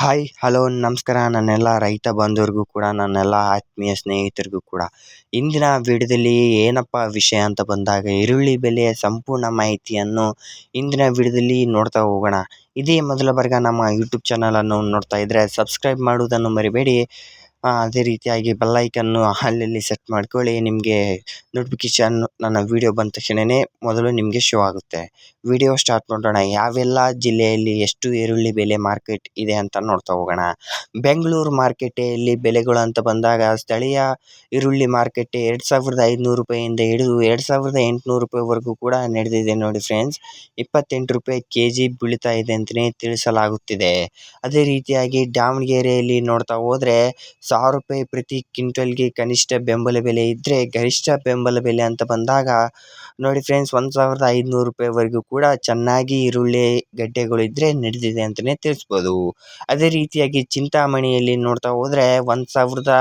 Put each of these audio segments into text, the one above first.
Hi hello ನಮಸ್ಕಾರ. ನನ್ನೆಲ್ಲ ರೈತ ಬಾಂಧವರಿಗೂ ಕೂಡ, ನನ್ನೆಲ್ಲ ಆತ್ಮೀಯ ಸ್ನೇಹಿತರಿಗೂ ಕೂಡ. ಇಂದಿನ ವಿಡಿಯೋದಲ್ಲಿ ಏನಪ್ಪ ವಿಷಯ ಅಂತ ಬಂದಾಗ, ಈರುಳ್ಳಿ ಬೆಲೆಯ ಸಂಪೂರ್ಣ ಮಾಹಿತಿಯನ್ನು ಇಂದಿನ ವಿಡಿಯೋದಲ್ಲಿ ನೋಡ್ತಾ ಹೋಗೋಣ. ಇದೇ ಮೊದಲ ಬಾರಿಗೆ ನಮ್ಮ ಯೂಟ್ಯೂಬ್ ಚಾನಲನ್ನು ನೋಡ್ತಾ ಇದ್ದರೆ ಸಬ್ಸ್ಕ್ರೈಬ್ ಮಾಡುವುದನ್ನು ಮರಿಬೇಡಿ. ಅದೇ ರೀತಿಯಾಗಿ ಬೆಲ್ ಐಕನ್ನು ಅಲ್ಲಲ್ಲಿ ಸೆಟ್ ಮಾಡ್ಕೊಳ್ಳಿ. ನಿಮಗೆ ನೋಟಿಫಿಕೇಶನ್ ನನ್ನ ವಿಡಿಯೋ ಬಂದ ತಕ್ಷಣವೇ ಮೊದಲು ನಿಮಗೆ ಶೋ ಆಗುತ್ತೆ. ವಿಡಿಯೋ ಸ್ಟಾರ್ಟ್ ಮಾಡೋಣ ಯಾವೆಲ್ಲ ಜಿಲ್ಲೆಯಲ್ಲಿ ಎಷ್ಟು ಈರುಳ್ಳಿ ಬೆಲೆ ಮಾರ್ಕೆಟ್ ಇದೆ ಅಂತ ನೋಡ್ತಾ ಹೋಗೋಣ. ಬೆಂಗಳೂರು ಮಾರ್ಕೆಟೆಯಲ್ಲಿ ಬೆಲೆಗಳು ಅಂತ ಬಂದಾಗ ಸ್ಥಳೀಯ ಈರುಳ್ಳಿ ಮಾರ್ಕೆಟ್ ಎರಡು ಸಾವಿರದ ಐದುನೂರು ರೂಪಾಯಿಂದ ಹಿಡಿದು ಎರಡು ಸಾವಿರದ ಎಂಟುನೂರು ರೂಪಾಯಿವರೆಗೂ ಕೂಡ ನಡೆದಿದೆ ನೋಡಿ ಫ್ರೆಂಡ್ಸ್ ಇಪ್ಪತ್ತೆಂಟು ರೂಪಾಯಿ ಕೆ ಜಿ ಬೀಳ್ತಾ ಇದೆ ಅಂತಲೇ ತಿಳಿಸಲಾಗುತ್ತಿದೆ. ಅದೇ ರೀತಿಯಾಗಿ ದಾವಣಗೆರೆಯಲ್ಲಿ ನೋಡ್ತಾ ಹೋದರೆ ಸಾವಿರ ರೂಪಾಯಿ ಪ್ರತಿ ಕ್ವಿಂಟಲ್ಗೆ ಕನಿಷ್ಠ ಬೆಂಬಲ ಬೆಲೆ ಇದ್ದರೆ ಗರಿಷ್ಠ ಬೆಂಬಲ ಬೆಲೆ ಅಂತ ಬಂದಾಗ, ನೋಡಿ ಫ್ರೆಂಡ್ಸ್ ಒಂದು ಸಾವಿರದ ಐದುನೂರು ರೂಪಾಯಿವರೆಗೂ ಕೂಡ ಚೆನ್ನಾಗಿ ಈರುಳ್ಳಿ ಗಡ್ಡೆಗಳು ಇದ್ದರೆ ನಡೆದಿದೆ ಅಂತಲೇ ತಿಳಿಸ್ಬೋದು. ಅದೇ ರೀತಿಯಾಗಿ ಚಿಂತಾಮಣಿಯಲ್ಲಿ ನೋಡ್ತಾ ಹೋದರೆ, ಒಂದು ಸಾವಿರದ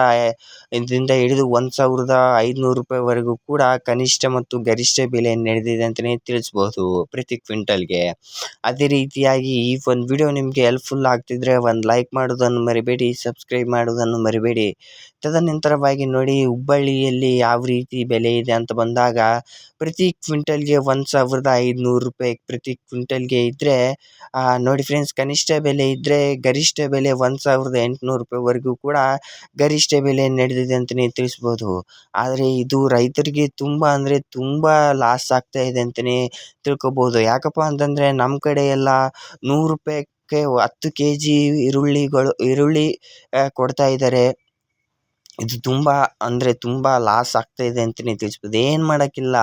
ಇದರಿಂದ ಹಿಡಿದು ಒಂದು ಸಾವಿರದ ಐದುನೂರು ರೂಪಾಯಿವರೆಗೂ ಕೂಡ ಕನಿಷ್ಠ ಮತ್ತು ಗರಿಷ್ಠ ಬೆಲೆ ನಡೆದಿದೆ ಅಂತಲೇ ತಿಳಿಸ್ಬೋದು ಪ್ರತಿ ಕ್ವಿಂಟಲ್ಗೆ. ಅದೇ ರೀತಿಯಾಗಿ ಈ ಒಂದು ವಿಡಿಯೋ ನಿಮಗೆ ಹೆಲ್ಪ್ಫುಲ್ ಆಗ್ತಿದ್ರೆ ಒಂದು ಲೈಕ್ ಮಾಡೋದನ್ನು ಮರಿಬೇಡಿ ಸಬ್ಸ್ಕ್ರೈಬ್ ಮಾಡೋದನ್ನು ಮರಿಬೇಡಿ. ತದನಂತರವಾಗಿ ನೋಡಿ, ಹುಬ್ಬಳ್ಳಿಯಲ್ಲಿ ಯಾವ ರೀತಿ ಬೆಲೆ ಇದೆ ಅಂತ ಬಂದಾಗ, ಪ್ರತಿ ಕ್ವಿಂಟಲ್ಗೆ ಒಂದು ಸಾವಿರದ ಐದುನೂರು ರೂಪಾಯಿ ಪ್ರತಿ ಕ್ವಿಂಟಲ್ಗೆ ಇದ್ದರೆ ನೋಡಿ ಫ್ರೆಂಡ್ಸ್, ಕನಿಷ್ಠ ಬೆಲೆ ಇದ್ದರೆ ಗರಿಷ್ಠ ಬೆಲೆ ಒಂದು ಸಾವಿರದ ಎಂಟುನೂರು ರೂಪಾಯಿವರೆಗೂ ಕೂಡ ಗರಿಷ್ಠ ಬೆಲೆ ನಡೆದಿದೆ ಅಂತಲೇ ತಿಳಿಸ್ಬೋದು. ಆದರೆ ಇದು ರೈತರಿಗೆ ತುಂಬ ಅಂದರೆ ತುಂಬ ಲಾಸ್ ಆಗ್ತಾ ಇದೆ ಅಂತಲೇ ತಿಳ್ಕೊಬೋದು. ಯಾಕಪ್ಪ ಅಂತಂದರೆ ನಮ್ಮ ಕಡೆ ಎಲ್ಲ ನೂರು ಹತ್ತು ಕೆಜಿ ಈರುಳ್ಳಿಗಳು ಈರುಳ್ಳಿ ಕೊಡ್ತಾ ಇದ್ದಾರೆ. ಇದು ತುಂಬ ಅಂದರೆ ತುಂಬ ಲಾಸ್ ಆಗ್ತಾಯಿದೆ ಅಂತಲೇ ತಿಳಿಸ್ಬೋದು. ಏನು ಮಾಡೋಕ್ಕಿಲ್ಲ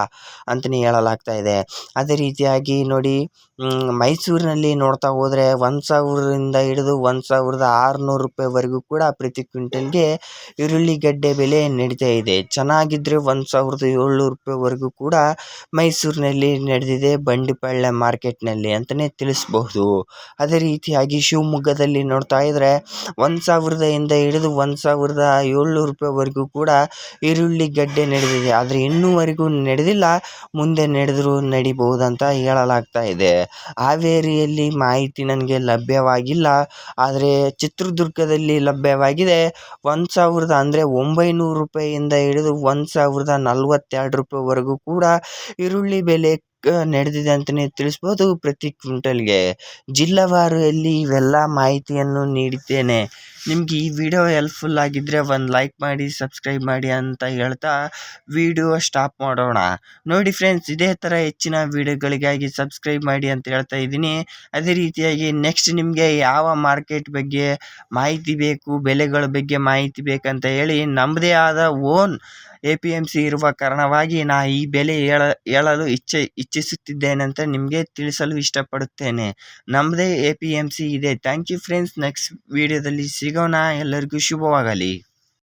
ಅಂತಲೇ ಹೇಳಲಾಗ್ತಾಯಿದೆ ಅದೇ ರೀತಿಯಾಗಿ ನೋಡಿ ಮೈಸೂರಿನಲ್ಲಿ ನೋಡ್ತಾ ಹೋದರೆ ಒಂದು ಸಾವಿರದಿಂದ ಹಿಡಿದು ಒಂದು ಸಾವಿರದ ಆರುನೂರು ರೂಪಾಯಿವರೆಗೂ ಕೂಡ ಪ್ರತಿ ಕ್ವಿಂಟಲ್ಗೆ ಈರುಳ್ಳಿಗಡ್ಡೆ ಬೆಲೆ ನಡೀತಾ ಇದೆ. ಚೆನ್ನಾಗಿದ್ದರೆ ಒಂದು ಸಾವಿರದ ಏಳ್ನೂರು ರೂಪಾಯಿವರೆಗೂ ಕೂಡ ಮೈಸೂರಿನಲ್ಲಿ ನಡೆದಿದೆ ಬಂಡಿಪಾಳ್ಯ ಮಾರ್ಕೆಟ್ನಲ್ಲಿ ಅಂತಲೇ ತಿಳಿಸ್ಬಹುದು ಅದೇ ರೀತಿಯಾಗಿ ಶಿವಮೊಗ್ಗದಲ್ಲಿ ನೋಡ್ತಾ ಇದ್ದರೆ ಒಂದು ಸಾವಿರದಿಂದ ಹಿಡಿದು ಒಂದು ಸಾವಿರದ ಏಳ್ನೂರು ರೂಪಾಯಿವರೆಗೂ ಕೂಡ ಈರುಳ್ಳಿ ಗೆಡ್ಡೆ ನಡೆದಿದೆ. ಆದರೆ ಇನ್ನೂವರೆಗೂ ನಡೆದಿಲ್ಲ. ಮುಂದೆ ನಡೆದರೂ ನಡಿಬಹುದಂತ ಹೇಳಲಾಗ್ತಾ ಇದೆ. ಹಾವೇರಿಯಲ್ಲಿ ಮಾಹಿತಿ ನನಗೆ ಲಭ್ಯವಾಗಿಲ್ಲ. ಆದರೆ ಚಿತ್ರದುರ್ಗದಲ್ಲಿ ಲಭ್ಯವಾಗಿದೆ. ಒಂದು ಸಾವಿರದ ಅಂದರೆ ಒಂಬೈನೂರು ರೂಪಾಯಿಯಿಂದ ಹಿಡಿದು ಒಂದು ಸಾವಿರದ ನಲ್ವತ್ತೆರಡು ರೂಪಾಯಿವರೆಗೂ ಕೂಡ ಈರುಳ್ಳಿ ಬೆಲೆ ನಡೆದಿದೆ ಅಂತಲೇ ತಿಳಿಸ್ಬೋದು. ಪ್ರತಿ ಕ್ವಿಂಟಲ್ಗೆ ಜಿಲ್ಲಾವಾರಿಯಲ್ಲಿ ಇವೆಲ್ಲ ಮಾಹಿತಿಯನ್ನು ನೀಡಿದ್ದೇನೆ. ನಿಮಗೆ ಈ ವಿಡಿಯೋ ಹೆಲ್ಪ್ಫುಲ್ ಆಗಿದ್ದರೆ ಒಂದು ಲೈಕ್ ಮಾಡಿ ಸಬ್ಸ್ಕ್ರೈಬ್ ಮಾಡಿ ಅಂತ ಹೇಳ್ತಾ ವಿಡಿಯೋ ಸ್ಟಾಪ್ ಮಾಡೋಣ. ನೋಡಿ ಫ್ರೆಂಡ್ಸ್ ಇದೇ ಥರ ಹೆಚ್ಚಿನ ವಿಡಿಯೋಗಳಿಗಾಗಿ ಸಬ್ಸ್ಕ್ರೈಬ್ ಮಾಡಿ ಅಂತ ಹೇಳ್ತಾ ಇದ್ದೀನಿ. ಅದೇ ರೀತಿಯಾಗಿ ನೆಕ್ಸ್ಟ್ ನಿಮಗೆ ಯಾವ ಮಾರ್ಕೆಟ್ ಬಗ್ಗೆ ಮಾಹಿತಿ ಬೇಕು, ಬೆಲೆಗಳ ಬಗ್ಗೆ ಮಾಹಿತಿ ಬೇಕಂತ ಹೇಳಿ ನಮ್ಮದೇ ಆದ own A P M C ಇರುವ ಕಾರಣವಾಗಿ ನಾ ಈ ಬೆಲೆ ಹೇಳ, ಹೇಳಲು ಇಚ್ಛೆ ಅಂತ ನಿಮಗೆ ತಿಳಿಸಲು ಇಷ್ಟಪಡುತ್ತೇನೆ. ನಮ್ಮದೇ ಎ ಪಿ ಎಂ ಸಿ ಇದೆ. Thank you friends. ನೆಕ್ಸ್ಟ್ ವೀಡಿಯೋದಲ್ಲಿ ಸಿಗೋಣ. ಎಲ್ಲರಿಗೂ ಶುಭವಾಗಲಿ.